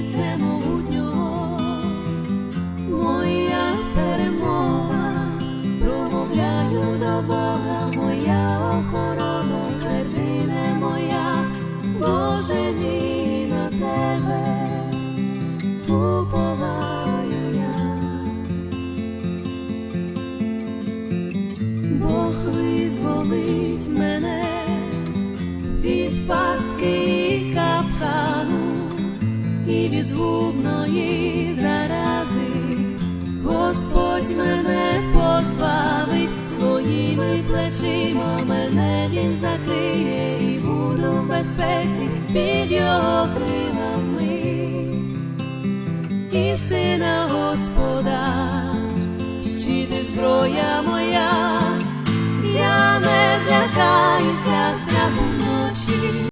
Сему у нього моя перемога, промовляю до Бога, моя охорона, твердине моя, Боже мій на тебе, уповаю я, Бог визволить мене. і від згубної зарази, Господь мене позбавить, своїми плечима мене він закриє і буду в безпеці під його крилами. Істина Господа, щити зброя.